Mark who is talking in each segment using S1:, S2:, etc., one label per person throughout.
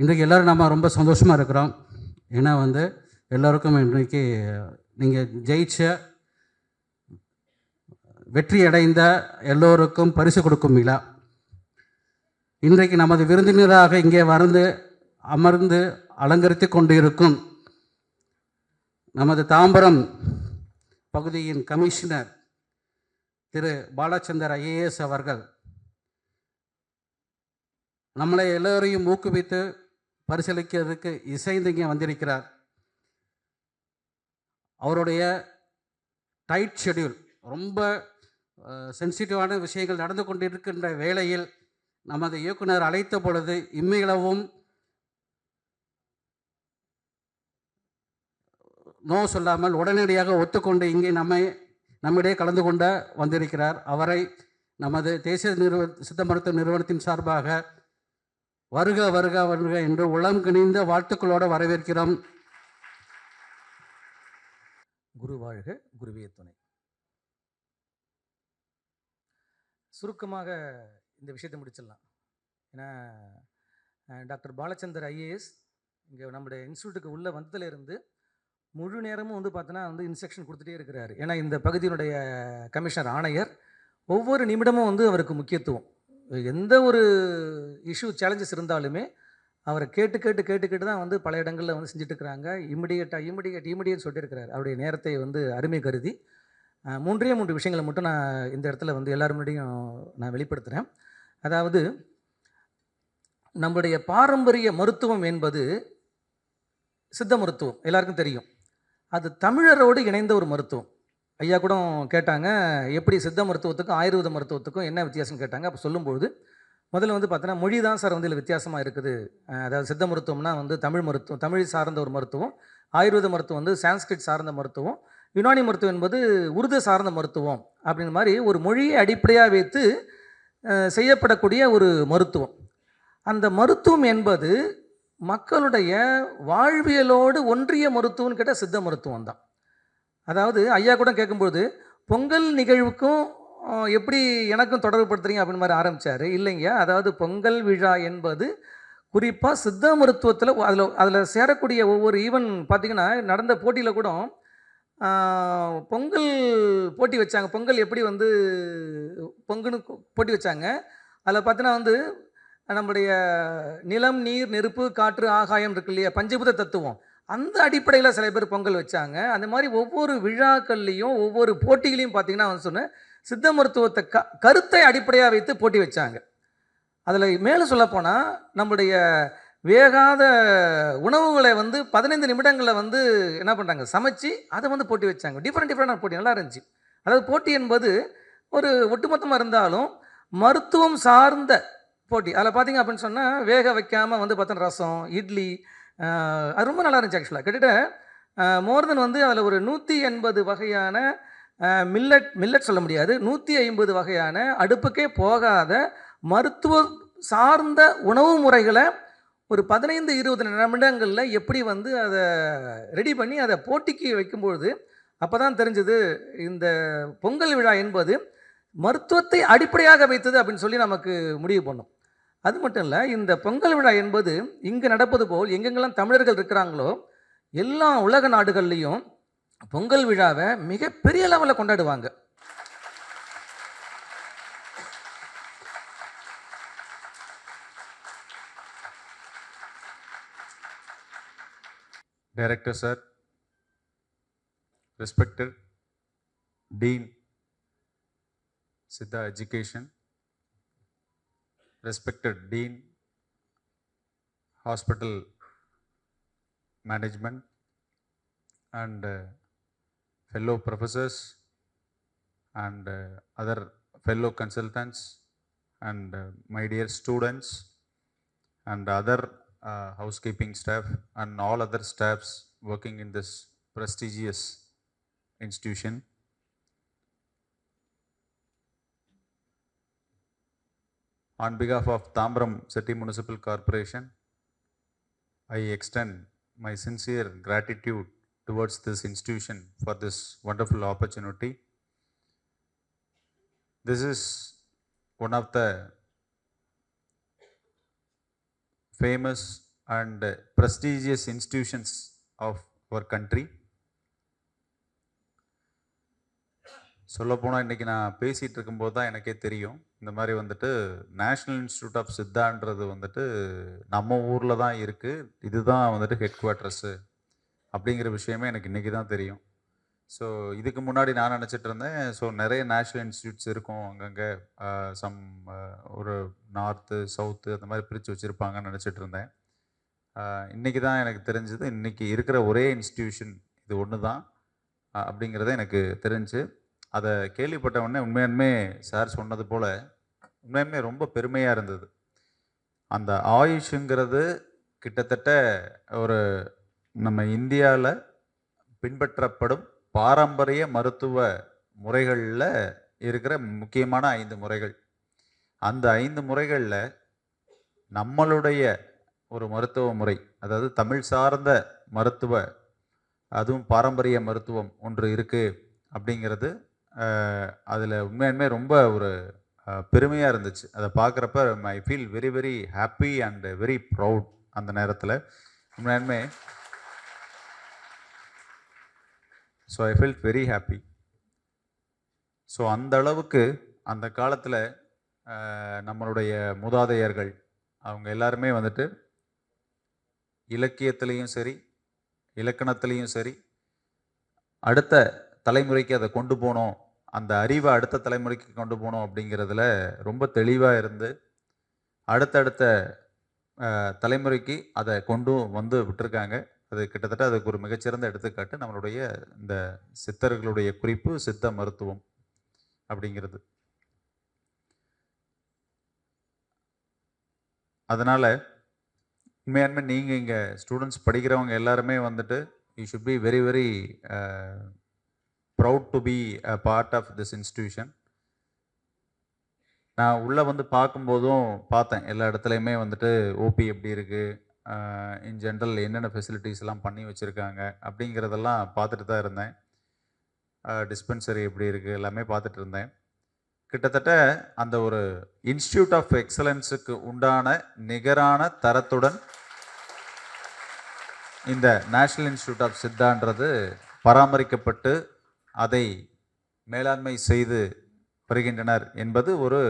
S1: இன்றைக்கு எல்லோரும் நம்ம ரொம்ப சந்தோஷமாக இருக்கிறோம். ஏன்னா வந்து எல்லோருக்கும் இன்றைக்கு நீங்கள் ஜெயிச்ச வெற்றி அடைந்த எல்லோருக்கும் பரிசு கொடுக்கும் விழா. இன்றைக்கு நமது விருந்தினராக இங்கே வந்து அமர்ந்து அலங்கரித்து கொண்டிருக்கும் நமது தாம்பரம் பகுதியின் கமிஷனர் திரு பாலச்சந்தர் ஐஏஎஸ் அவர்கள் நம்மளை எல்லோரையும் ஊக்குவித்து பரிசீலிக்கிறதுக்கு இசைந்து இங்கே வந்திருக்கிறார். அவருடைய டைட் ஷெட்யூல் ரொம்ப சென்சிட்டிவான விஷயங்கள் நடந்து கொண்டிருக்கின்ற வேளையில் நமது இயக்குனர் அழைத்த பொழுது இம்மிகளவும் நோ சொல்லாமல் உடனடியாக ஒத்துக்கொண்டு இங்கே நம்மை நம்மிடையே கலந்து கொண்ட வந்திருக்கிறார். அவரை நமது தேசிய நிறுவ சித்த மருத்துவ நிறுவனத்தின் சார்பாக வருக வருக வருக என்று உளம் கிணிந்த வாழ்த்துக்களோடு வரவேற்கிறோம்.
S2: குரு வாழ்க குருவே துணை. சுருக்கமாக இந்த விஷயத்தை முடிச்சிடலாம். ஏன்னா டாக்டர் பாலச்சந்தர் ஐஏஎஸ் இங்கே நம்முடைய இன்ஸ்டியூட்டுக்கு உள்ளே வந்ததுலேருந்து முழு நேரமும் வந்து பார்த்தோன்னா வந்து இன்ஸ்ட்ரக்ஷன் கொடுத்துட்டே இருக்கிறார். ஏன்னா இந்த பகுதியினுடைய கமிஷனர் ஆணையர் ஒவ்வொரு நிமிடமும் வந்து அவருக்கு முக்கியத்துவம். எந்த ஒரு இஷ்யூ சேலஞ்சஸ் இருந்தாலுமே அவரை கேட்டு கேட்டு கேட்டு கேட்டு தான் வந்து பல இடங்களில் வந்து செஞ்சுட்டு இருக்கிறாங்க இமிடியேட்டாக இமிடியேட் இமிடியேட் சொல்லியிருக்கிறார் அவருடைய நேரத்தை வந்து அருமை கருதி. மூன்றே மூன்று விஷயங்களை மட்டும் நான் இந்த இடத்துல வந்து எல்லாரும் முன்னாடியும் நான் வெளிப்படுத்துகிறேன் அதாவது நம்முடைய பாரம்பரிய மருத்துவம் என்பது சித்த மருத்துவம். எல்லாருக்கும் தெரியும். அது தமிழரோடு இணைந்த ஒரு மருத்துவம். ஐயா கூட கேட்டாங்க எப்படி சித்த மருத்துவத்துக்கும் ஆயுர்வேத மருத்துவத்துக்கும் என்ன வித்தியாசம் கேட்டாங்க. அப்போ சொல்லும்போது முதல்ல வந்து பார்த்தோன்னா மொழி தான் சார் வந்து இதில் வித்தியாசமாக இருக்குது. அதாவது சித்த மருத்துவம்னா வந்து தமிழ் மருத்துவம் தமிழ் சார்ந்த ஒரு மருத்துவம் ஆயுர்வேத மருத்துவம் வந்து சான்ஸ்கிரிட் சார்ந்த மருத்துவம் யுனானி மருத்துவம் என்பது உருது சார்ந்த மருத்துவம் அப்படின்ற மாதிரி ஒரு மொழியை அடிப்படையாக வைத்து செய்யப்படக்கூடிய ஒரு மருத்துவம். அந்த மருத்துவம் என்பது மக்களுடைய வாழ்வியலோடு ஒன்றிய மருத்துவம்னு கேட்டால் சித்த மருத்துவம் தான். அதாவது ஐயா கூட கேட்கும்போது பொங்கல் நிகழ்வுக்கும் எப்படி எனக்கும் தொடர்பு படுத்துறீங்க அப்படின்னு மாதிரி ஆரம்பித்தார் இல்லைங்க. அதாவது பொங்கல் விழா என்பது குறிப்பாக சித்த மருத்துவத்தில் அதில் அதில் சேரக்கூடிய ஒவ்வொரு ஈவன் பார்த்திங்கன்னா நடந்த போட்டியில் கூட பொங்கல் போட்டி வச்சாங்க. பொங்கல் எப்படி வந்து பொங்குன்னு போட்டி வச்சாங்க. அதில் பார்த்தீங்கன்னா வந்து நம்முடைய நிலம் நீர் நெருப்பு காற்று ஆகாயம் இருக்கு இல்லையா? பஞ்சபூத தத்துவம். அந்த அடிப்படையில் சில பேர் பொங்கல் வச்சாங்க. அந்த மாதிரி ஒவ்வொரு விழாக்கள்லேயும் ஒவ்வொரு போட்டிகளையும் பார்த்தீங்கன்னா வந்து சொன்னேன். சித்த மருத்துவத்தை க கருத்தை அடிப்படையாக வைத்து போட்டி வச்சாங்க. அதில் மேலும் சொல்லப்போனால் நம்முடைய வேகாத உணவுகளை வந்து பதினைந்து நிமிடங்களில் வந்து என்ன பண்ணுறாங்க சமைச்சு அதை வந்து போட்டி வச்சாங்க. டிஃப்ரெண்ட் டிஃப்ரெண்டான போட்டி. நல்லா இருந்துச்சு. அதாவது போட்டி என்பது ஒரு ஒட்டுமொத்தமாக இருந்தாலும் மருத்துவம் சார்ந்த போட்டி. அதில் பார்த்தீங்க அப்படின்னு சொன்னால் வேக வைக்காமல் வந்து பார்த்தோன்னா ரசம் இட்லி அது ரொம்ப நல்லா இருந்துச்சு ஆக்சுவலாக கிட்டத்தட்ட மோர் தென் வந்து அதில் ஒரு நூற்றி எண்பது வகையான மில்லட் மில்லட் சொல்ல முடியாது. நூற்றி ஐம்பது வகையான அடுப்புக்கே போகாத மருத்துவ சார்ந்த உணவு முறைகளை ஒரு பதினைந்து இருபது நிமிடங்களில் எப்படி வந்து அதை ரெடி பண்ணி அதை போட்டிக்கு வைக்கும்பொழுது அப்போ தான் தெரிஞ்சது இந்த பொங்கல் விழா என்பது மருத்துவத்தை அடிப்படையாக வைத்தது அப்படின்னு சொல்லி நமக்கு முடிவு பண்ணோம். அது மட்டும் இல்லை இந்த பொங்கல் விழா என்பது இங்கு நடப்பது போல் எங்கெங்கெல்லாம் தமிழர்கள் இருக்கிறாங்களோ எல்லா உலக நாடுகள்லேயும் பொங்கல் விழாவை மிகப்பெரிய லெவலில் கொண்டாடுவாங்க.
S3: Director sir respected dean Siddha education respected Dean, Hospital Management, and uh, fellow professors and uh, other fellow consultants and uh, my dear students and other uh, housekeeping staff and all other staffs working in this prestigious institution. On behalf of Tambram City Municipal Corporation, I extend my sincere gratitude towards this institution for this wonderful opportunity. This is one of the famous and prestigious institutions of our country. சொல்லப்போனால் இன்றைக்கி நான் பேசிகிட்டு இருக்கும்போது தான் எனக்கே தெரியும் இந்த மாதிரி வந்துட்டு நேஷ்னல் இன்ஸ்டியூட் ஆஃப் சித்தான்றது வந்துட்டு நம்ம ஊரில் தான் இருக்குது இதுதான் வந்துட்டு ஹெட் குவார்ட்டர்ஸு அப்படிங்கிற விஷயமே எனக்கு இன்றைக்கி தான் தெரியும். ஸோ இதுக்கு முன்னாடி நான் நினச்சிட்டு இருந்தேன். ஸோ நிறைய நேஷ்னல் இன்ஸ்டியூட்ஸ் இருக்கும். அங்கங்கே சம் ஒரு நார்த்து சவுத்து அந்த மாதிரி பிரித்து வச்சுருப்பாங்கன்னு நினச்சிட்டு இருந்தேன். இன்றைக்கி தான் எனக்கு தெரிஞ்சது. இன்றைக்கி இருக்கிற ஒரே இன்ஸ்டியூஷன் இது ஒன்று தான் அப்படிங்கிறத அப்படிங்கிறது எனக்கு தெரிஞ்சு. அதை கேள்விப்பட்ட உடனே உண்மையுமே சார் சொன்னது போல் உண்மையுமே ரொம்ப பெருமையாக இருந்தது. அந்த ஆயுஷுங்கிறது கிட்டத்தட்ட ஒரு நம்ம இந்தியாவில் பின்பற்றப்படும் பாரம்பரிய மருத்துவ முறைகளில் இருக்கிற முக்கியமான ஐந்து முறைகள். அந்த ஐந்து முறைகளில் நம்மளுடைய ஒரு மருத்துவ முறை அதாவது தமிழ் சார்ந்த மருத்துவ அதுவும் பாரம்பரிய மருத்துவம் ஒன்று இருக்குது அப்படிங்கிறது அதில் உண்மையாலுமே ரொம்ப ஒரு பெருமையாக இருந்துச்சு. அதை பார்க்குறப்ப I feel very very happy and very proud அந்த நேரத்தில். உண்மையாலுமே so I feel very happy so அந்த அளவுக்கு அந்த காலத்தில் நம்மளுடைய மூதாதையர்கள் அவங்க எல்லாருமே வந்துட்டு இலக்கியத்திலையும் சரி இலக்கணத்திலையும் சரி அடுத்த தலைமுறைக்கு அதை கொண்டு போகணும் அந்த அறிவை அடுத்த தலைமுறைக்கு கொண்டு போகணும் அப்படிங்கிறதுல ரொம்ப தெளிவாக இருந்து அடுத்தடுத்த தலைமுறைக்கு அதை கொண்டு வந்து விட்டுருக்காங்க. அது கிட்டத்தட்ட அதுக்கு ஒரு மிகச்சிறந்த எடுத்துக்காட்டு நம்மளுடைய இந்த சித்தர்களுடைய குறிப்பு சித்த மருத்துவம் அப்படிங்கிறது. அதனால் உண்மையாலுமே நீங்கள் இங்கே ஸ்டூடெண்ட்ஸ் படிக்கிறவங்க எல்லாருமே வந்துட்டு you should be very very proud to be a part of this institution நான் உள்ளே வந்து பார்க்கும்போதும் பார்த்தேன். எல்லா இடத்துலையுமே வந்துட்டு ஓபி எப்படி இருக்குது இன் ஜென்ரல் என்னென்ன ஃபெசிலிட்டிஸ் எல்லாம் பண்ணி வச்சுருக்காங்க? அப்படிங்கிறதெல்லாம் பார்த்துட்டு தான் இருந்தேன். டிஸ்பென்சரி எப்படி இருக்குது எல்லாமே பார்த்துட்டு இருந்தேன். கிட்டத்தட்ட அந்த ஒரு இன்ஸ்டியூட் ஆஃப் எக்ஸலன்ஸுக்கு உண்டான நிகரான தரத்துடன் இந்த நேஷ்னல் இன்ஸ்டியூட் ஆஃப் சித்தான்றது பராமரிக்கப்பட்டு அதை மேலாண்மை செய்து வருகின்றனர் என்பது ஒரு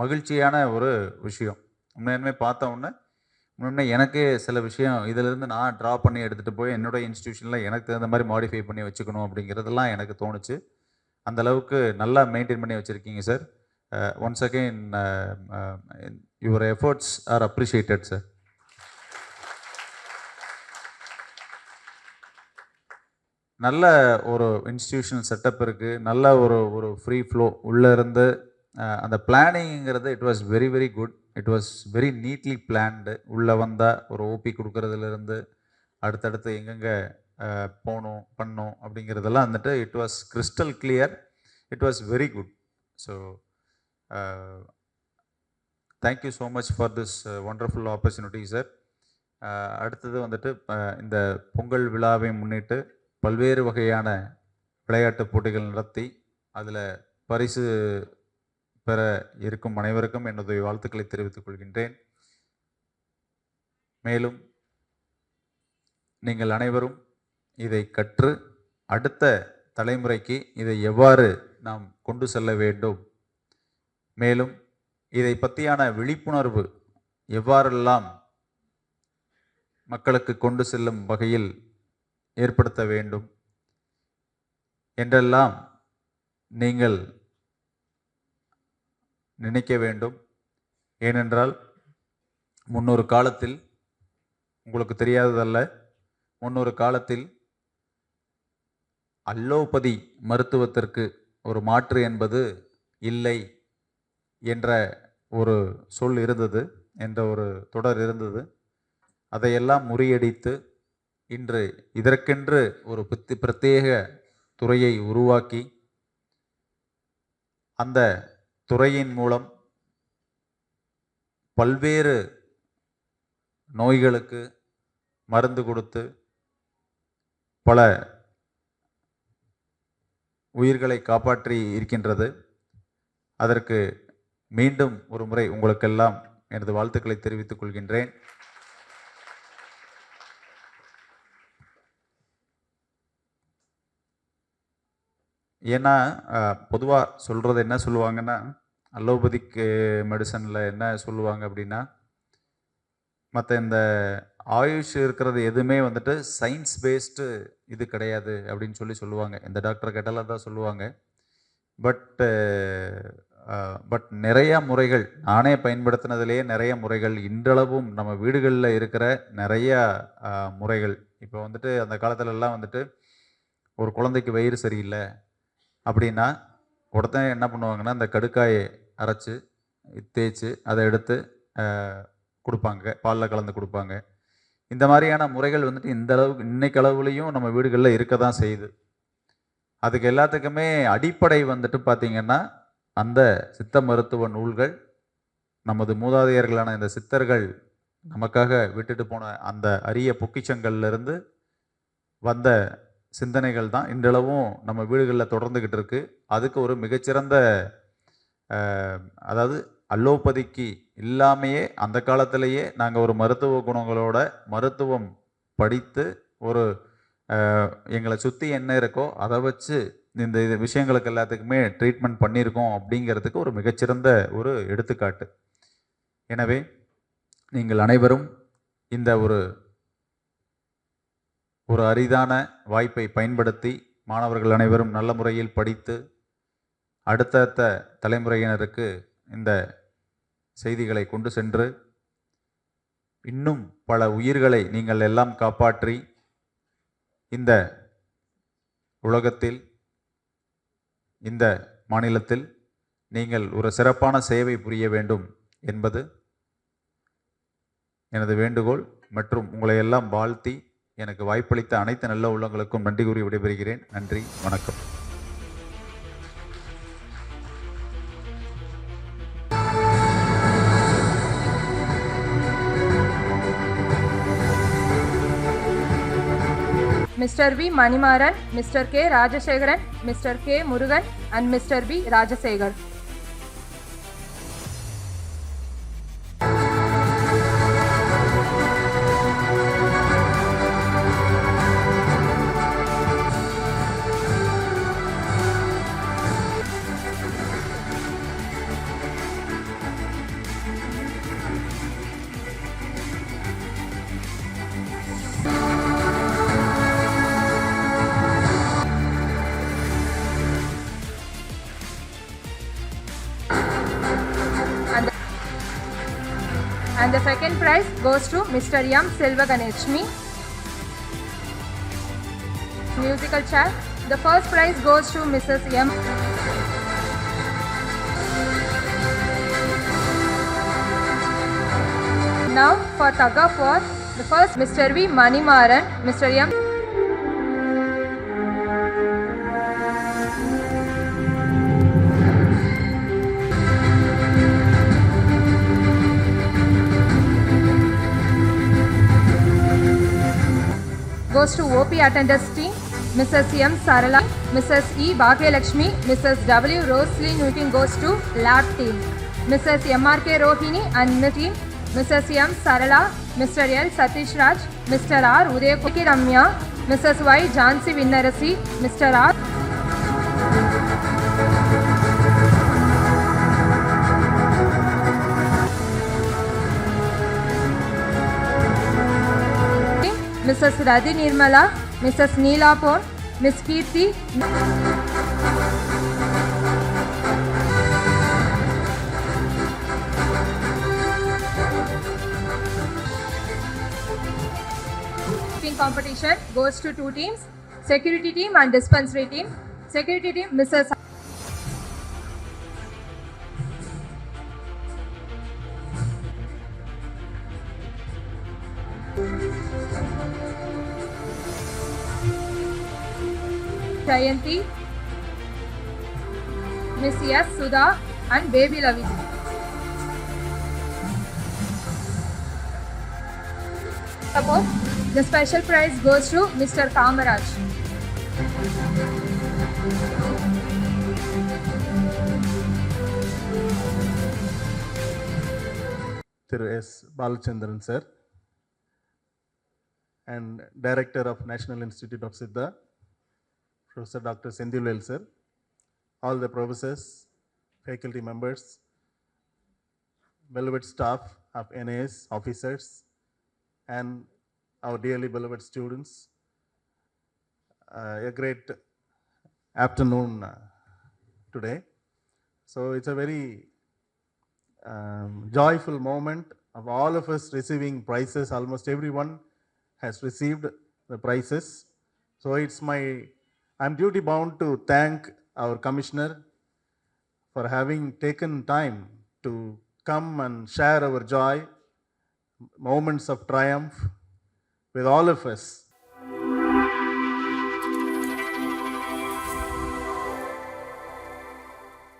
S3: மகிழ்ச்சியான ஒரு விஷயம். உண்மையுமே பார்த்த உடனே முன்னே எனக்கு சில விஷயம் இதிலிருந்து நான் ட்ரா பண்ணி எடுத்துகிட்டு போய் என்னோடய இன்ஸ்டியூஷனில் எனக்கு தகுந்த மாதிரி மாடிஃபை பண்ணி வச்சுக்கணும் அப்படிங்கிறதெல்லாம் எனக்கு தோணுச்சு. அந்த அளவுக்கு நல்லா மெயின்டைன் பண்ணி வச்சுருக்கீங்க sir once again your efforts are appreciated sir நல்ல ஒரு இன்ஸ்டிடியூஷனல் செட்டப் இருக்குது நல்ல ஒரு ஒரு ஃப்ரீ ஃப்ளோ உள்ளே இருந்து அந்த பிளானிங்கிறது it was very very good it was very neatly planned உள்ளே வந்தால் ஒரு ஓபி கொடுக்கறதுலேருந்து அடுத்தடுத்து எங்கெங்கே போகணும் பண்ணும் அப்படிங்கிறதெல்லாம் வந்துட்டு it was crystal clear it was very good so thank you so much for this wonderful opportunity sir அடுத்தது வந்துட்டு இந்த பொங்கல் விழாவை முன்னிட்டு பல்வேறு வகையான விளையாட்டுப் போட்டிகள் நடத்தி அதில் பரிசு பெற இருக்கும் அனைவருக்கும் என்னுடைய வாழ்த்துக்களை தெரிவித்துக் கொள்கின்றேன். மேலும் நீங்கள் அனைவரும் இதை கற்று அடுத்த தலைமுறைக்கு இதை எவ்வாறு நாம் கொண்டு செல்ல வேண்டும்? மேலும் இதை பற்றியான விழிப்புணர்வு எவ்வாறெல்லாம் மக்களுக்கு கொண்டு செல்லும் வகையில் ஏற்படுத்த வேண்டும். என்றெல்லாம் நீங்கள் நினைக்க வேண்டும். ஏனென்றால் முன்னொரு காலத்தில் உங்களுக்கு தெரியாததல்ல முன்னொரு காலத்தில் அல்லோபதி மருத்துவத்திற்கு ஒரு மாற்று என்பது இல்லை என்ற ஒரு சொல் இருந்தது என்ற ஒரு தொடர் இருந்தது. அதையெல்லாம் முறியடித்து இன்று இதற்கென்று ஒரு பித்து பிரத்யேக துறையை உருவாக்கி அந்த துறையின் மூலம் பல்வேறு நோய்களுக்கு மருந்து கொடுத்து பல உயிர்களை காப்பாற்றி இருக்கின்றது. அதற்கு மீண்டும் ஒரு முறை உங்களுக்கெல்லாம் எனது வாழ்த்துக்களை தெரிவித்துக் கொள்கின்றேன். ஏன்னா பொதுவாக சொல்கிறது என்ன சொல்லுவாங்கன்னா அலோபதிக் மெடிசனில் என்ன சொல்லுவாங்க அப்படின்னா மற்ற இந்த ஆயுஷ் இருக்கிறது எதுவுமே வந்துட்டு சயின்ஸ் பேஸ்டு இது கிடையாது அப்படின்னு சொல்லி சொல்லுவாங்க. இந்த டாக்டர் கேட்டாலும் தான் சொல்லுவாங்க. பட்டு பட் நிறையா முறைகள் நானே பயன்படுத்தினதுலேயே நிறைய முறைகள் இன்றளவும் நம்ம வீடுகளில் இருக்கிற நிறையா முறைகள். இப்போ வந்துட்டு அந்த காலத்துலலாம் வந்துட்டு ஒரு குழந்தைக்கு வயிறு சரியில்லை அப்படின்னா உடனே என்ன பண்ணுவாங்கன்னா இந்த கடுக்காயை அரைச்சி தேய்ச்சி அதை எடுத்து கொடுப்பாங்க. பாலில் கலந்து கொடுப்பாங்க. இந்த மாதிரியான முறைகள் வந்துட்டு இந்த அளவுக்கு இன்னைக்கு அளவுலேயும் நம்ம வீடுகளில் இருக்க தான் செய்யுது. அதுக்கு எல்லாத்துக்குமே அடிப்படை வந்துட்டு பார்த்திங்கன்னா அந்த சித்த மருத்துவ நூல்கள் நமது மூதாதையர்களான இந்த சித்தர்கள் நமக்காக விட்டுட்டு போன அந்த அரிய பொக்கிச்சங்கள்லேருந்து வந்த சிந்தனைகள் தான் இன்றளவும் நம்ம வீடுகளில் தொடர்ந்துக்கிட்டு இருக்கு. அதுக்கு ஒரு மிகச்சிறந்த அதாவது அலோபதிக்கு இல்லாமையே அந்த காலத்திலேயே நாங்கள் ஒரு மருத்துவ குணங்களோட மருத்துவம் படித்து ஒரு எங்களை சுற்றி என்ன இருக்கோ அதை வச்சு இந்த இது விஷயங்களுக்கு எல்லாத்துக்குமே ட்ரீட்மெண்ட் பண்ணியிருக்கோம் அப்படிங்கிறதுக்கு ஒரு மிகச்சிறந்த ஒரு எடுத்துக்காட்டு. எனவே நீங்கள் அனைவரும் இந்த ஒரு ஒரு அரிதான வாய்ப்பை பயன்படுத்தி மாணவர்கள் அனைவரும் நல்ல முறையில் படித்து அடுத்தடுத்த தலைமுறையினருக்கு இந்த செய்திகளை கொண்டு சென்று இன்னும் பல உயிர்களை நீங்கள் எல்லாம் காப்பாற்றி இந்த உலகத்தில் இந்த மாநிலத்தில் நீங்கள் ஒரு சிறப்பான சேவை புரிய வேண்டும் என்பது எனது வேண்டுகோள் மற்றும் உங்களை எல்லாம் வாழ்த்தி எனக்கு வாய்ப்பளித்த அனைத்து நல்ல உள்ளங்களுக்கும் நன்றி கூறி விடைபெறுகிறேன் நன்றி வணக்கம்
S4: mister V Manimaran mister K Rajasekaran mister K Murugan and mister P Rajasekar prize goes to Mr. M. Silva Ganeshmi. Musical chair. The first prize goes to Mrs. M. Now for tug of war, the first Mr. V. Manimaran, Mr. M. goes to OP attendance team, Mrs. M. Sarala, Mrs. E. Bhagyalakshmi, Mrs. W. Rosalie Newton goes to lab team, Mrs. M.R.K. Rohini and the team, Mrs. M. Sarala, Mr. L. Satish Raj, Mr. R. Udayakuki Ramya, Mrs. Y. Jansi Vinnarasi, Mr. R. Mrs. Radhi Nirmala, Mrs. Neela Pon, Miss Kirti, competition goes to two teams. Security team and dispensary team. Security team, Mrs. Jayanthi. Miss S Sudha and baby లవిజ్ suppose the special prize goes to mister Kamaraj.
S5: Thiru S Balachandran sir and director of National Institute of Siddha. Professor Dr. Sendilwell sir, all the professors, faculty members, beloved staff of NAS, officers, and our dearly beloved students. Uh, a great afternoon uh, today. So it's a very um, joyful moment of all of us receiving prizes. Almost everyone has received the prizes. So it's my, I'm duty bound to thank our commissioner for having taken time to come and share our joy, moments of triumph with all of us